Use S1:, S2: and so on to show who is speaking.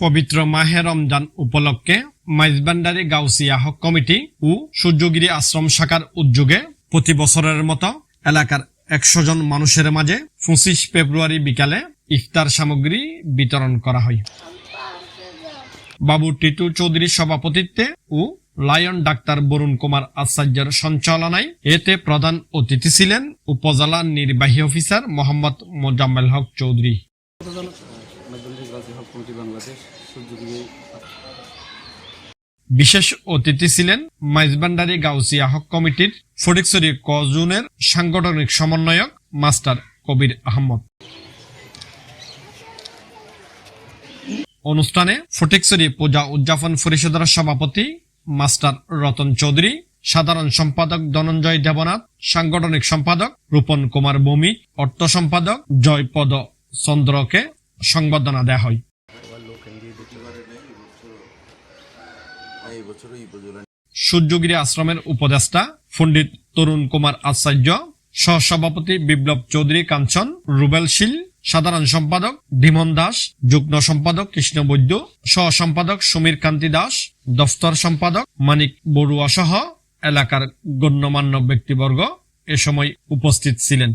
S1: পবিত্র মাহে রমজান উপলক্ষে মাইজবান্ডারি গাউসিয়া হক কমিটি ও সূর্যগিরি আশ্রম শাখার উদ্যোগে প্রতি বছরের মতো এলাকার একশো জন মানুষের মাঝে পঁচিশ ফেব্রুয়ারি বিকালে ইফতার সামগ্রী বিতরণ করা হয়। বাবু টিটু চৌধুরীর সভাপতিত্বে ও লায়ন ডাক্তার বরুণ কুমার আচার্যের সঞ্চালনায় এতে প্রধান অতিথি ছিলেন উপজেলা নির্বাহী অফিসার মোহাম্মদ মোজাম্মেল হক চৌধুরী। বিশেষ অতিথি ছিলেন মাইজবান্ডারি গাউসিয়া হক কমিটির ফটিকছড়ি কজুনের সাংগঠনিক সমন্বয়ক মাস্টার কবির আহমদ। অনুষ্ঠানে ফটিকছড়ি পূজা উদযাপন পরিষদের সভাপতি মাস্টার রতন চৌধুরী, সাধারণ সম্পাদক ধনঞ্জয় দেবনাথ, সাংগঠনিক সম্পাদক রূপন কুমার ভৌমিক, অর্থ সম্পাদক জয়পদ চন্দ্রকে সংবর্ধনা দেওয়া হয়। সূর্যগিরি আশ্রমের উপদেষ্টা, পণ্ডিত তরুণ কুমার আচার্য, সহসভাপতি বিপ্লব চৌধুরী কাঞ্চন, রুবেল শীল, সাধারণ সম্পাদক ধীমন দাস, যুগ্ম সম্পাদক কৃষ্ণ বৈদ্য সহ সম্পাদক সমীর কান্তি দাস, দফতর সম্পাদক মানিক বড়ুয়া সহ এলাকার গণ্যমান্য ব্যক্তিবর্গ এ সময় উপস্থিত ছিলেন।